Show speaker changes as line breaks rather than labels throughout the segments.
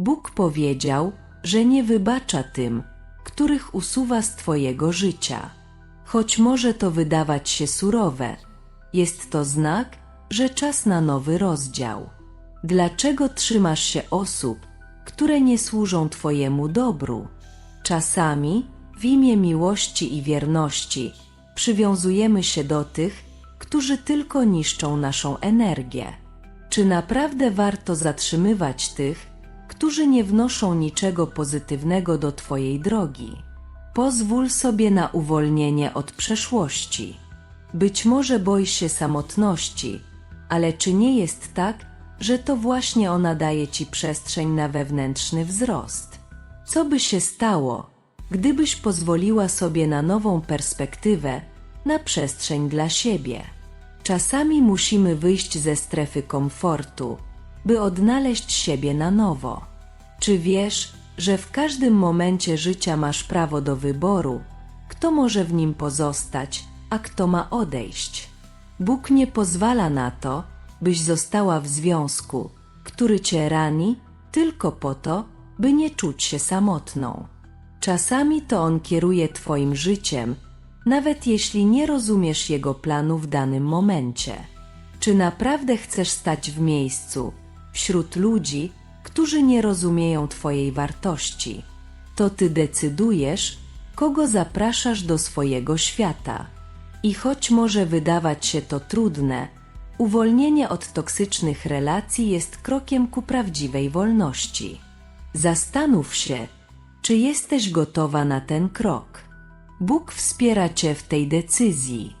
Bóg powiedział, że nie wybacza tym, których usuwa z Twojego życia. Choć może to wydawać się surowe, jest to znak, że czas na nowy rozdział. Dlaczego trzymasz się osób, które nie służą Twojemu dobru? Czasami, w imię miłości i wierności, przywiązujemy się do tych, którzy tylko niszczą naszą energię. Czy naprawdę warto zatrzymywać tych, którzy nie wnoszą niczego pozytywnego do Twojej drogi? Pozwól sobie na uwolnienie od przeszłości. Być może boisz się samotności, ale czy nie jest tak, że to właśnie ona daje Ci przestrzeń na wewnętrzny wzrost? Co by się stało, gdybyś pozwoliła sobie na nową perspektywę, na przestrzeń dla siebie? Czasami musimy wyjść ze strefy komfortu, by odnaleźć siebie na nowo. Czy wiesz, że w każdym momencie życia masz prawo do wyboru, kto może w nim pozostać, a kto ma odejść? Bóg nie pozwala na to, byś została w związku, który cię rani, tylko po to, by nie czuć się samotną. Czasami to on kieruje Twoim życiem, nawet jeśli nie rozumiesz jego planu w danym momencie. Czy naprawdę chcesz stać w miejscu, wśród ludzi, którzy nie rozumieją Twojej wartości? To Ty decydujesz, kogo zapraszasz do swojego świata. I choć może wydawać się to trudne, uwolnienie od toksycznych relacji jest krokiem ku prawdziwej wolności. Zastanów się, czy jesteś gotowa na ten krok. Bóg wspiera Cię w tej decyzji.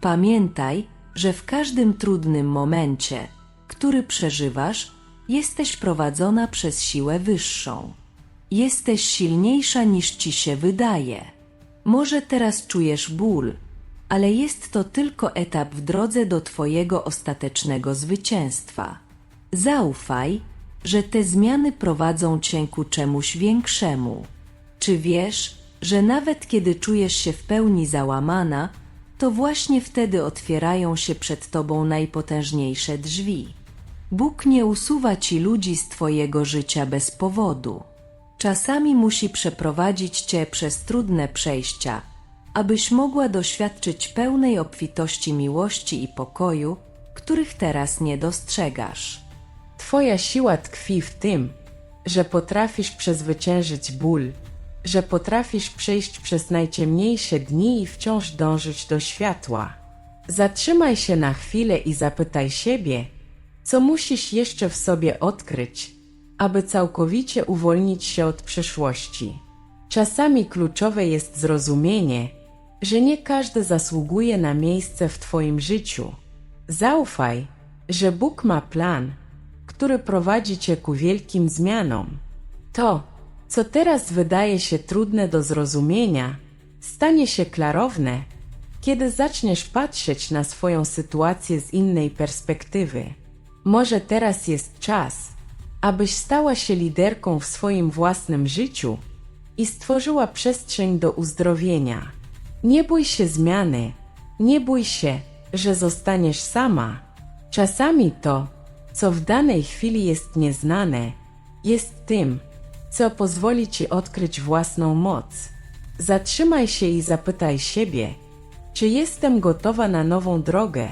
Pamiętaj, że w każdym trudnym momencie, który przeżywasz, jesteś prowadzona przez siłę wyższą. Jesteś silniejsza niż Ci się wydaje. Może teraz czujesz ból, ale jest to tylko etap w drodze do Twojego ostatecznego zwycięstwa. Zaufaj, że te zmiany prowadzą Cię ku czemuś większemu. Czy wiesz, że nawet kiedy czujesz się w pełni załamana, to właśnie wtedy otwierają się przed Tobą najpotężniejsze drzwi. Bóg nie usuwa Ci ludzi z Twojego życia bez powodu. Czasami musi przeprowadzić Cię przez trudne przejścia, abyś mogła doświadczyć pełnej obfitości miłości i pokoju, których teraz nie dostrzegasz.
Twoja siła tkwi w tym, że potrafisz przezwyciężyć ból, że potrafisz przejść przez najciemniejsze dni i wciąż dążyć do światła. Zatrzymaj się na chwilę i zapytaj siebie, co musisz jeszcze w sobie odkryć, aby całkowicie uwolnić się od przeszłości. Czasami kluczowe jest zrozumienie, że nie każdy zasługuje na miejsce w Twoim życiu. Zaufaj, że Bóg ma plan, który prowadzi Cię ku wielkim zmianom. To, co teraz wydaje się trudne do zrozumienia, stanie się klarowne, kiedy zaczniesz patrzeć na swoją sytuację z innej perspektywy. Może teraz jest czas, abyś stała się liderką w swoim własnym życiu i stworzyła przestrzeń do uzdrowienia. Nie bój się zmiany, nie bój się, że zostaniesz sama. Czasami to, co w danej chwili jest nieznane, jest tym, co pozwoli ci odkryć własną moc. Zatrzymaj się i zapytaj siebie, czy jestem gotowa na nową drogę.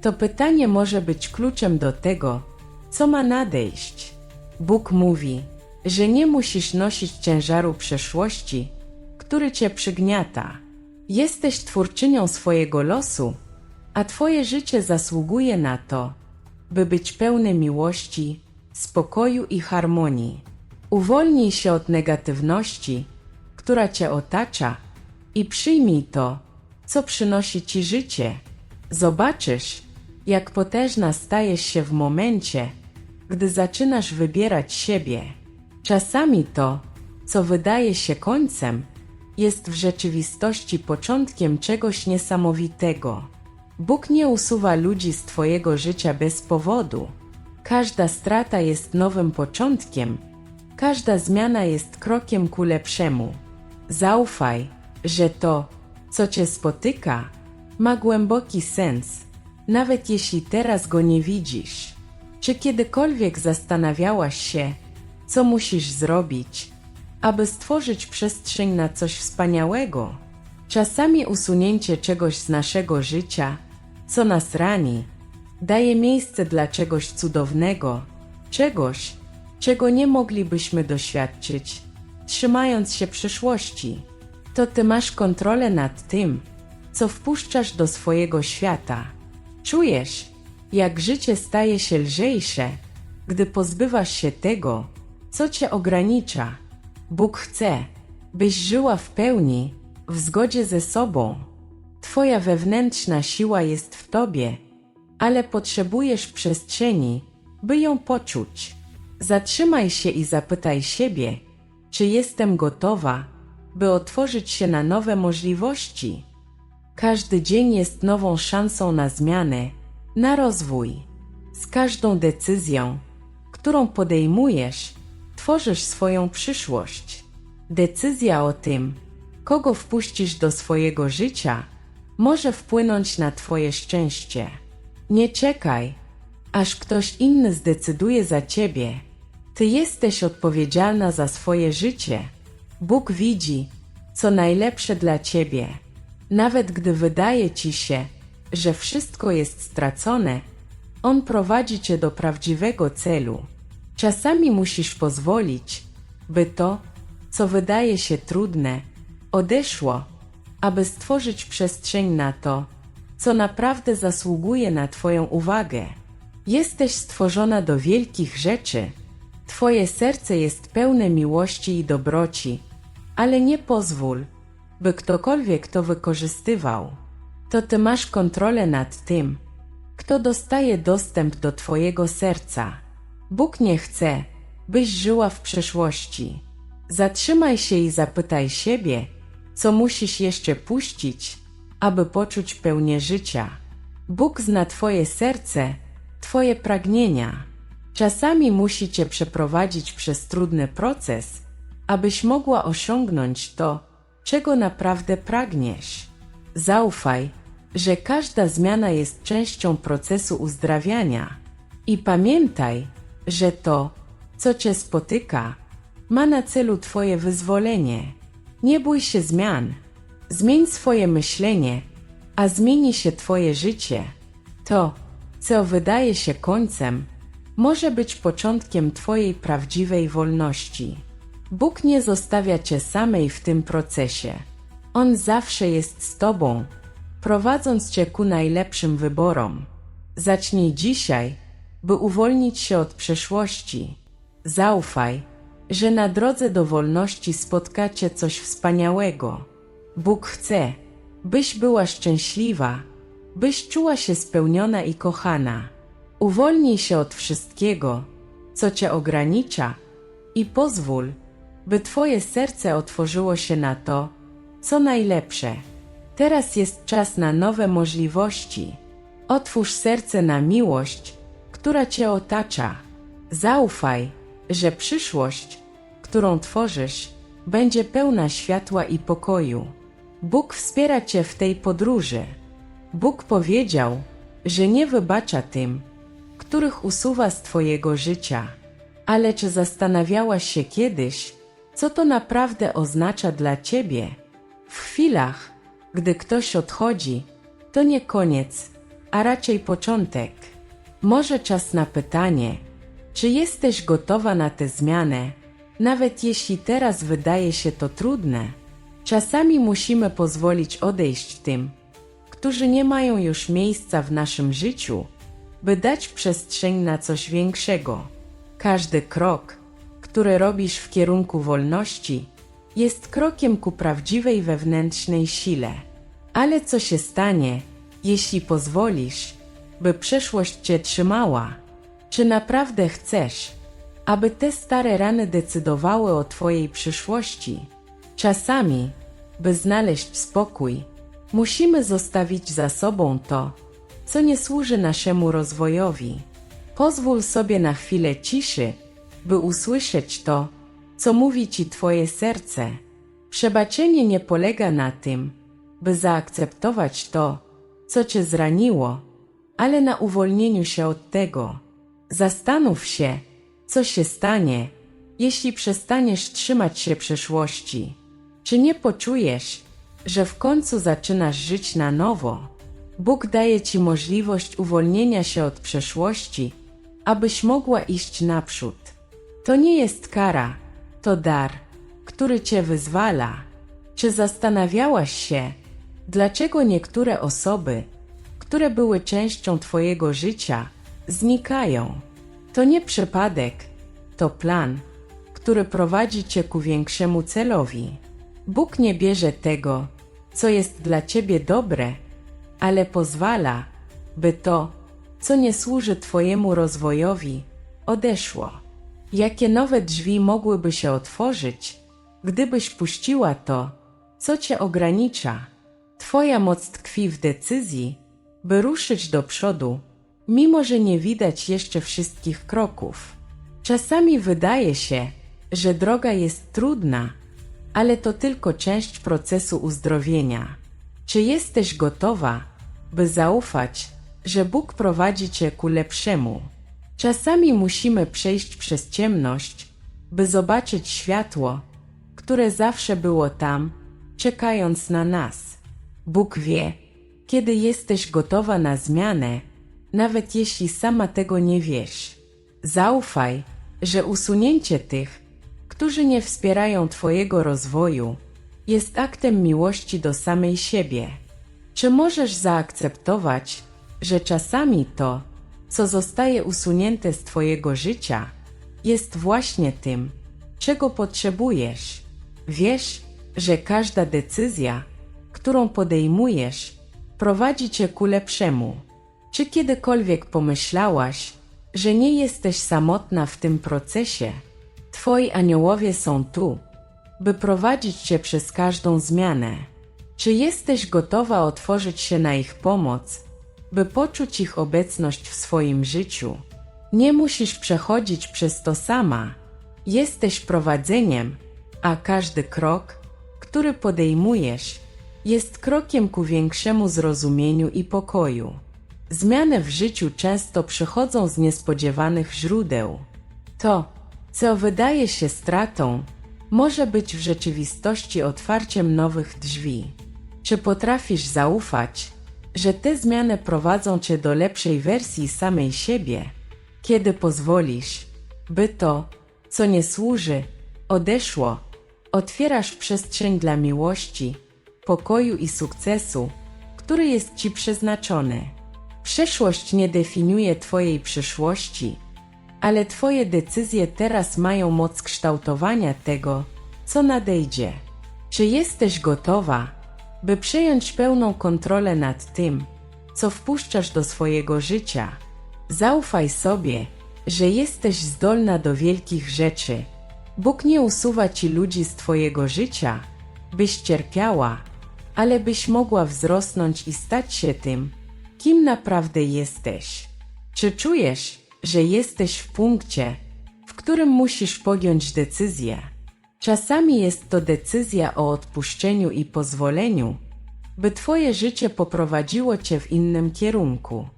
To pytanie może być kluczem do tego, co ma nadejść. Bóg mówi, że nie musisz nosić ciężaru przeszłości, który cię przygniata. Jesteś twórczynią swojego losu, a twoje życie zasługuje na to, by być pełne miłości, spokoju i harmonii. Uwolnij się od negatywności, która cię otacza i przyjmij to, co przynosi ci życie. Zobaczysz, jak potężna stajesz się w momencie, gdy zaczynasz wybierać siebie. Czasami to, co wydaje się końcem, jest w rzeczywistości początkiem czegoś niesamowitego. Bóg nie usuwa ludzi z Twojego życia bez powodu. Każda strata jest nowym początkiem, każda zmiana jest krokiem ku lepszemu. Zaufaj, że to, co Cię spotyka, ma głęboki sens, nawet jeśli teraz go nie widzisz. Czy kiedykolwiek zastanawiałaś się, co musisz zrobić, aby stworzyć przestrzeń na coś wspaniałego. Czasami usunięcie czegoś z naszego życia, co nas rani, daje miejsce dla czegoś cudownego, czegoś, czego nie moglibyśmy doświadczyć, trzymając się przyszłości. To ty masz kontrolę nad tym, co wpuszczasz do swojego świata. Czujesz, jak życie staje się lżejsze, gdy pozbywasz się tego, co cię ogranicza. Bóg chce, byś żyła w pełni, w zgodzie ze sobą. Twoja wewnętrzna siła jest w tobie, ale potrzebujesz przestrzeni, by ją poczuć. Zatrzymaj się i zapytaj siebie, czy jestem gotowa, by otworzyć się na nowe możliwości. Każdy dzień jest nową szansą na zmianę, na rozwój. Z każdą decyzją, którą podejmujesz, tworzysz swoją przyszłość. Decyzja o tym, kogo wpuścisz do swojego życia, może wpłynąć na Twoje szczęście. Nie czekaj, aż ktoś inny zdecyduje za Ciebie. Ty jesteś odpowiedzialna za swoje życie. Bóg widzi, co najlepsze dla Ciebie. Nawet gdy wydaje Ci się, że wszystko jest stracone, On prowadzi Cię do prawdziwego celu. Czasami musisz pozwolić, by to, co wydaje się trudne, odeszło, aby stworzyć przestrzeń na to, co naprawdę zasługuje na Twoją uwagę. Jesteś stworzona do wielkich rzeczy. Twoje serce jest pełne miłości i dobroci, ale nie pozwól, by ktokolwiek to wykorzystywał. To Ty masz kontrolę nad tym, kto dostaje dostęp do Twojego serca. Bóg nie chce, byś żyła w przeszłości. Zatrzymaj się i zapytaj siebie, co musisz jeszcze puścić, aby poczuć pełnię życia. Bóg zna Twoje serce, Twoje pragnienia. Czasami musi Cię przeprowadzić przez trudny proces, abyś mogła osiągnąć to, czego naprawdę pragniesz. Zaufaj, że każda zmiana jest częścią procesu uzdrawiania i pamiętaj, że to, co Cię spotyka, ma na celu Twoje wyzwolenie. Nie bój się zmian. Zmień swoje myślenie, a zmieni się Twoje życie. To, co wydaje się końcem, może być początkiem Twojej prawdziwej wolności. Bóg nie zostawia Cię samej w tym procesie. On zawsze jest z Tobą, prowadząc Cię ku najlepszym wyborom. Zacznij dzisiaj, by uwolnić się od przeszłości. Zaufaj, że na drodze do wolności spotkacie coś wspaniałego. Bóg chce, byś była szczęśliwa, byś czuła się spełniona i kochana. Uwolnij się od wszystkiego, co cię ogranicza i pozwól, by twoje serce otworzyło się na to, co najlepsze. Teraz jest czas na nowe możliwości. Otwórz serce na miłość, która cię otacza. Zaufaj, że przyszłość, którą tworzysz, będzie pełna światła i pokoju. Bóg wspiera cię w tej podróży. Bóg powiedział, że nie wybacza tym, których usuwa z twojego życia. Ale czy zastanawiałaś się kiedyś, co to naprawdę oznacza dla ciebie? W chwilach, gdy ktoś odchodzi, to nie koniec, a raczej początek. Może czas na pytanie, czy jesteś gotowa na tę zmianę, nawet jeśli teraz wydaje się to trudne? Czasami musimy pozwolić odejść tym, którzy nie mają już miejsca w naszym życiu, by dać przestrzeń na coś większego. Każdy krok, który robisz w kierunku wolności, jest krokiem ku prawdziwej wewnętrznej sile. Ale co się stanie, jeśli pozwolisz, by przeszłość cię trzymała? Czy naprawdę chcesz, aby te stare rany decydowały o twojej przyszłości? Czasami, by znaleźć spokój, musimy zostawić za sobą to, co nie służy naszemu rozwojowi. Pozwól sobie na chwilę ciszy, by usłyszeć to, co mówi ci Twoje serce. Przebaczenie nie polega na tym, by zaakceptować to, co Cię zraniło, ale na uwolnieniu się od tego. Zastanów się, co się stanie, jeśli przestaniesz trzymać się przeszłości? Czy nie poczujesz, że w końcu zaczynasz żyć na nowo? Bóg daje ci możliwość uwolnienia się od przeszłości, abyś mogła iść naprzód. To nie jest kara, to dar, który cię wyzwala. Czy zastanawiałaś się, dlaczego niektóre osoby, które były częścią Twojego życia, znikają? To nie przypadek, to plan, który prowadzi Cię ku większemu celowi. Bóg nie bierze tego, co jest dla Ciebie dobre, ale pozwala, by to, co nie służy Twojemu rozwojowi, odeszło. Jakie nowe drzwi mogłyby się otworzyć, gdybyś puściła to, co Cię ogranicza? Twoja moc tkwi w decyzji, by ruszyć do przodu, mimo że nie widać jeszcze wszystkich kroków. Czasami wydaje się, że droga jest trudna, ale to tylko część procesu uzdrowienia. Czy jesteś gotowa, by zaufać, że Bóg prowadzi cię ku lepszemu? Czasami musimy przejść przez ciemność, by zobaczyć światło, które zawsze było tam, czekając na nas. Bóg wie, kiedy jesteś gotowa na zmianę, nawet jeśli sama tego nie wiesz. Zaufaj, że usunięcie tych, którzy nie wspierają Twojego rozwoju, jest aktem miłości do samej siebie. Czy możesz zaakceptować, że czasami to, co zostaje usunięte z Twojego życia, jest właśnie tym, czego potrzebujesz? Wiesz, że każda decyzja, którą podejmujesz, prowadzi Cię ku lepszemu. Czy kiedykolwiek pomyślałaś, że nie jesteś samotna w tym procesie? Twoi aniołowie są tu, by prowadzić Cię przez każdą zmianę. Czy jesteś gotowa otworzyć się na ich pomoc, by poczuć ich obecność w swoim życiu? Nie musisz przechodzić przez to sama. Jesteś prowadzeniem, a każdy krok, który podejmujesz, jest krokiem ku większemu zrozumieniu i pokoju. Zmiany w życiu często przychodzą z niespodziewanych źródeł. To, co wydaje się stratą, może być w rzeczywistości otwarciem nowych drzwi. Czy potrafisz zaufać, że te zmiany prowadzą cię do lepszej wersji samej siebie? Kiedy pozwolisz, by to, co nie służy, odeszło, otwierasz przestrzeń dla miłości, pokoju i sukcesu, który jest ci przeznaczony. Przeszłość nie definiuje Twojej przyszłości, ale Twoje decyzje teraz mają moc kształtowania tego, co nadejdzie. Czy jesteś gotowa, by przejąć pełną kontrolę nad tym, co wpuszczasz do swojego życia? Zaufaj sobie, że jesteś zdolna do wielkich rzeczy. Bóg nie usuwa ci ludzi z Twojego życia, byś cierpiała, ale byś mogła wzrosnąć i stać się tym, kim naprawdę jesteś. Czy czujesz, że jesteś w punkcie, w którym musisz podjąć decyzję? Czasami jest to decyzja o odpuszczeniu i pozwoleniu, by Twoje życie poprowadziło Cię w innym kierunku.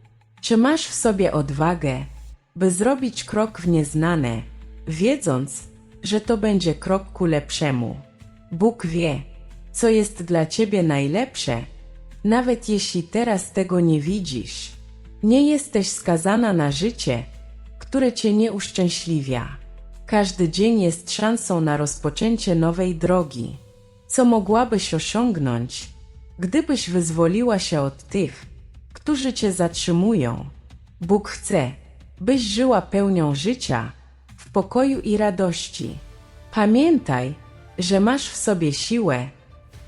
Czy masz w sobie odwagę, by zrobić krok w nieznane, wiedząc, że to będzie krok ku lepszemu? Bóg wie, co jest dla Ciebie najlepsze, nawet jeśli teraz tego nie widzisz. Nie jesteś skazana na życie, które Cię nie uszczęśliwia. Każdy dzień jest szansą na rozpoczęcie nowej drogi. Co mogłabyś osiągnąć, gdybyś wyzwoliła się od tych, którzy Cię zatrzymują? Bóg chce, byś żyła pełnią życia, w pokoju i radości. Pamiętaj, że masz w sobie siłę,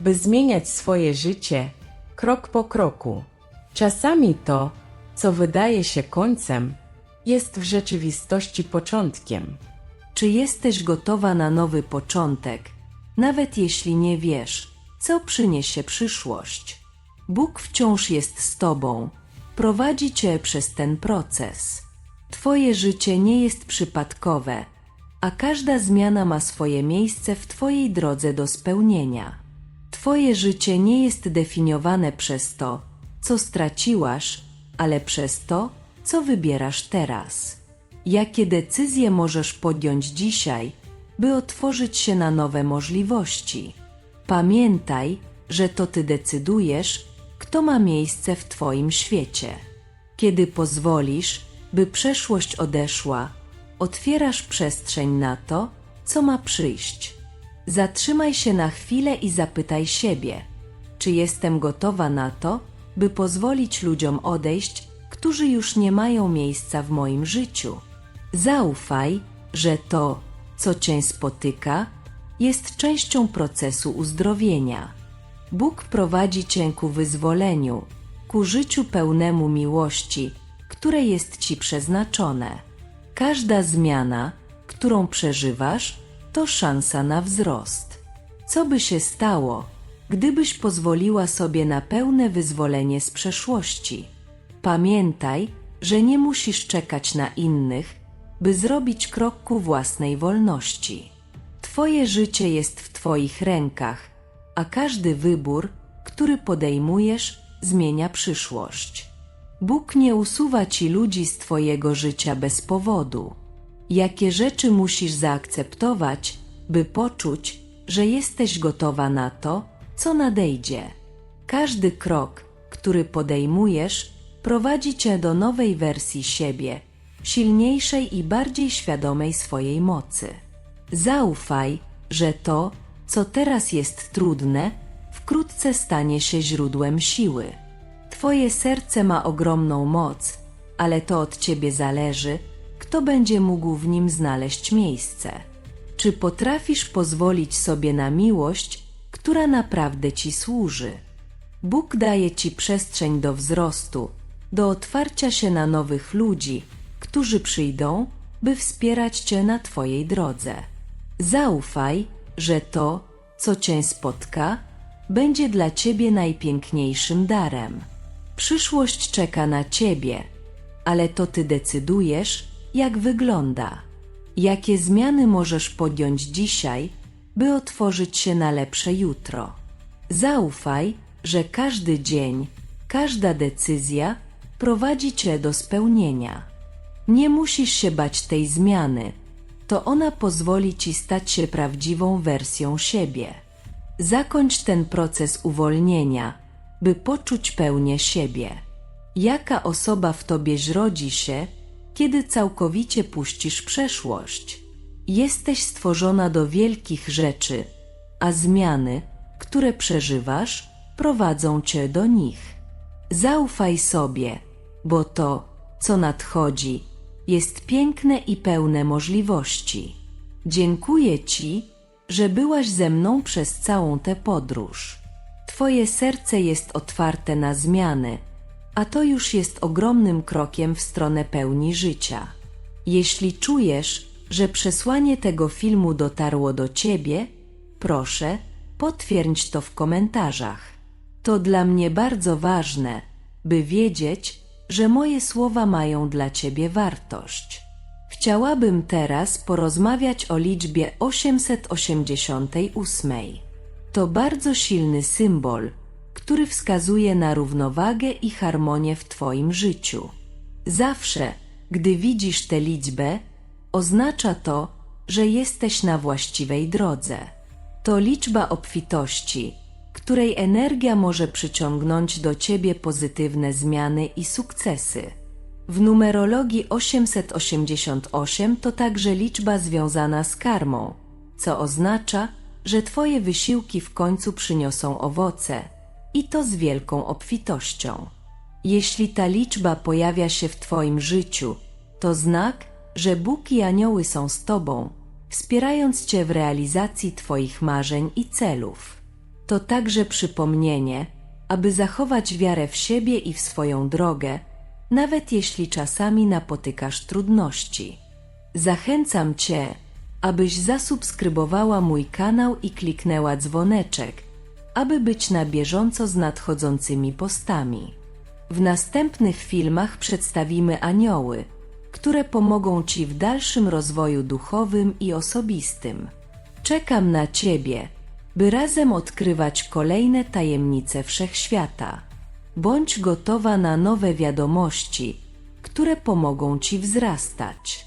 by zmieniać swoje życie krok po kroku. Czasami to, co wydaje się końcem, jest w rzeczywistości początkiem.
Czy jesteś gotowa na nowy początek, nawet jeśli nie wiesz, co przyniesie przyszłość? Bóg wciąż jest z Tobą, prowadzi Cię przez ten proces. Twoje życie nie jest przypadkowe, a każda zmiana ma swoje miejsce w Twojej drodze do spełnienia. Twoje życie nie jest definiowane przez to, co straciłaś, ale przez to, co wybierasz teraz. Jakie decyzje możesz podjąć dzisiaj, by otworzyć się na nowe możliwości. Pamiętaj, że to ty decydujesz, kto ma miejsce w twoim świecie. Kiedy pozwolisz, by przeszłość odeszła, otwierasz przestrzeń na to, co ma przyjść. Zatrzymaj się na chwilę i zapytaj siebie, czy jestem gotowa na to, by pozwolić ludziom odejść, którzy już nie mają miejsca w moim życiu. Zaufaj, że to, co cię spotyka, jest częścią procesu uzdrowienia. Bóg prowadzi cię ku wyzwoleniu, ku życiu pełnemu miłości, które jest ci przeznaczone. Każda zmiana, którą przeżywasz, to szansa na wzrost. Co by się stało, gdybyś pozwoliła sobie na pełne wyzwolenie z przeszłości? Pamiętaj, że nie musisz czekać na innych, by zrobić krok ku własnej wolności. Twoje życie jest w Twoich rękach, a każdy wybór, który podejmujesz, zmienia przyszłość. Bóg nie usuwa ci ludzi z Twojego życia bez powodu. Jakie rzeczy musisz zaakceptować, by poczuć, że jesteś gotowa na to, co nadejdzie? Każdy krok, który podejmujesz, prowadzi cię do nowej wersji siebie, silniejszej i bardziej świadomej swojej mocy. Zaufaj, że to, co teraz jest trudne, wkrótce stanie się źródłem siły. Twoje serce ma ogromną moc, ale to od ciebie zależy, kto będzie mógł w nim znaleźć miejsce. Czy potrafisz pozwolić sobie na miłość, która naprawdę ci służy? Bóg daje ci przestrzeń do wzrostu, do otwarcia się na nowych ludzi, którzy przyjdą, by wspierać cię na twojej drodze. Zaufaj, że to, co cię spotka, będzie dla ciebie najpiękniejszym darem. Przyszłość czeka na ciebie, ale to ty decydujesz, jak wygląda. Jakie zmiany możesz podjąć dzisiaj, by otworzyć się na lepsze jutro? Zaufaj, że każdy dzień, każda decyzja prowadzi cię do spełnienia. Nie musisz się bać tej zmiany, to ona pozwoli ci stać się prawdziwą wersją siebie. Zakończ ten proces uwolnienia, by poczuć pełnię siebie. Jaka osoba w tobie zrodzi się, kiedy całkowicie puścisz przeszłość? Jesteś stworzona do wielkich rzeczy, a zmiany, które przeżywasz, prowadzą cię do nich. Zaufaj sobie, bo to, co nadchodzi, jest piękne i pełne możliwości. Dziękuję Ci, że byłaś ze mną przez całą tę podróż. Twoje serce jest otwarte na zmiany, a to już jest ogromnym krokiem w stronę pełni życia. Jeśli czujesz, że przesłanie tego filmu dotarło do Ciebie, proszę, potwierdź to w komentarzach. To dla mnie bardzo ważne, by wiedzieć, że moje słowa mają dla Ciebie wartość. Chciałabym teraz porozmawiać o liczbie 888. To bardzo silny symbol, który wskazuje na równowagę i harmonię w Twoim życiu. Zawsze, gdy widzisz tę liczbę, oznacza to, że jesteś na właściwej drodze. To liczba obfitości, której energia może przyciągnąć do Ciebie pozytywne zmiany i sukcesy. W numerologii 888 to także liczba związana z karmą, co oznacza, że Twoje wysiłki w końcu przyniosą owoce i to z wielką obfitością. Jeśli ta liczba pojawia się w Twoim życiu, to znak, że Bóg i anioły są z Tobą, wspierając Cię w realizacji Twoich marzeń i celów. To także przypomnienie, aby zachować wiarę w siebie i w swoją drogę, nawet jeśli czasami napotykasz trudności. Zachęcam Cię, abyś zasubskrybowała mój kanał i kliknęła dzwoneczek, aby być na bieżąco z nadchodzącymi postami. W następnych filmach przedstawimy anioły, które pomogą Ci w dalszym rozwoju duchowym i osobistym. Czekam na Ciebie, by razem odkrywać kolejne tajemnice wszechświata. Bądź gotowa na nowe wiadomości, które pomogą Ci wzrastać.